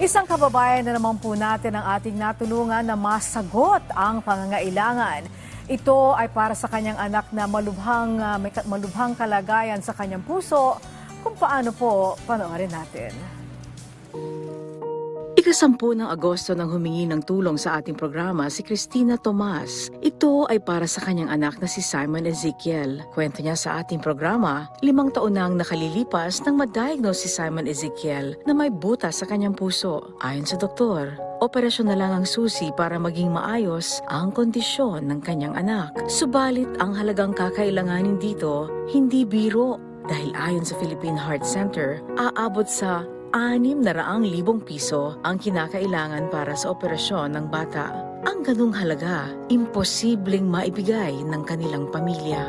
Isang kababayan na naman po natin ang ating natulungan na masagot ang pangangailangan. Ito ay para sa kanyang anak na malubhang, ah, may malubhang kalagayan sa kanyang puso. Kung paano po, panoorin natin. Ikasampu ng Agosto nang humingi ng tulong sa ating programa si Christina Tomas. Ito ay para sa kanyang anak na si Simon Ezekiel. Kwento niya sa ating programa, limang taon nang nakalilipas nang ma-diagnose si Simon Ezekiel na may butas sa kanyang puso. Ayon sa doktor, operasyon na lang ang susi para maging maayos ang kondisyon ng kanyang anak. Subalit ang halagang kakailanganin dito, hindi biro dahil ayon sa Philippine Heart Center, aabot sa anim na raang libong piso ang kinakailangan para sa operasyon ng bata. Ang ganung halaga, imposibleng maibigay ng kanilang pamilya.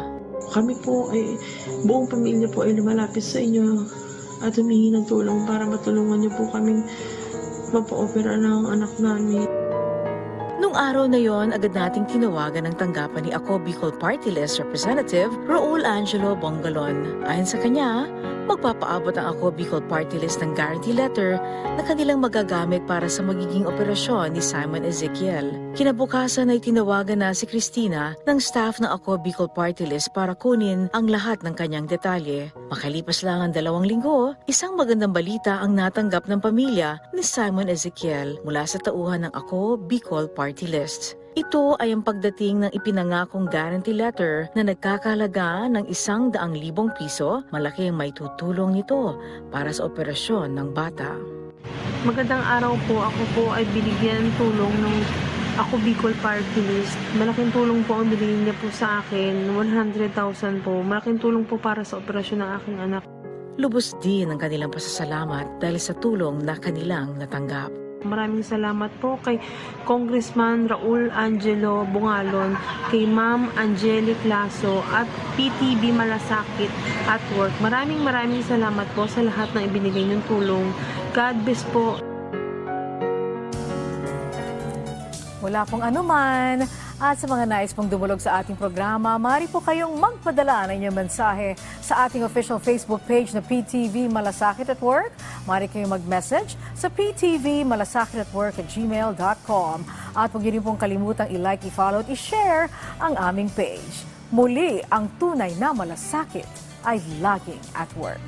Kami po ay, buong pamilya po ay lumalapit sa inyo at humingi ng tulong para matulungan niyo po kaming mapa-opera ng anak namin. Nung araw na yon, agad nating tinawagan ng tanggapan ni Ako Bicol Party List Representative Raul Angelo Bongalon. Ayon sa kanya, magpapaabot ang Ako Bicol Party List ng guarantee letter na kanilang magagamit para sa magiging operasyon ni Simon Ezekiel. Kinabukasan ay tinawagan na si Christina ng staff ng Ako Bicol Party List para kunin ang lahat ng kanyang detalye. Makalipas lang ang dalawang linggo, isang magandang balita ang natanggap ng pamilya ni Simon Ezekiel mula sa tauhan ng Ako Bicol Party List. Ito ay ang pagdating ng ipinangakong guarantee letter na nagkakalaga ng isang daang libong piso. Malaki ang may tutulong nito para sa operasyon ng bata. Magandang araw po. Ako po ay binigyan ng tulong ng ako Bicol Party List. Malaking tulong po ang binigyan niya po sa akin. 100,000 po. Malaking tulong po para sa operasyon ng aking anak. Lubos din ang kanilang pasasalamat dahil sa tulong na kanilang natanggap. Maraming salamat po kay Congressman Raul Angelo Bungalon, kay Ma'am Angelic Lasso at PTB Malasakit at Work. Maraming maraming salamat po sa lahat ng ibinigay niyong tulong. God bless po. Wala pong anuman. At sa mga nais pong dumulog sa ating programa, maaari po kayong magpadala ng inyong mensahe sa ating official Facebook page na PTV Malasakit at Work. Maaari kayong mag-message sa PTV at Work at gmail.com. At huwag niyo pong kalimutang i-like, i-follow at i-share ang aming page. Muli, ang tunay na malasakit ay laging at work.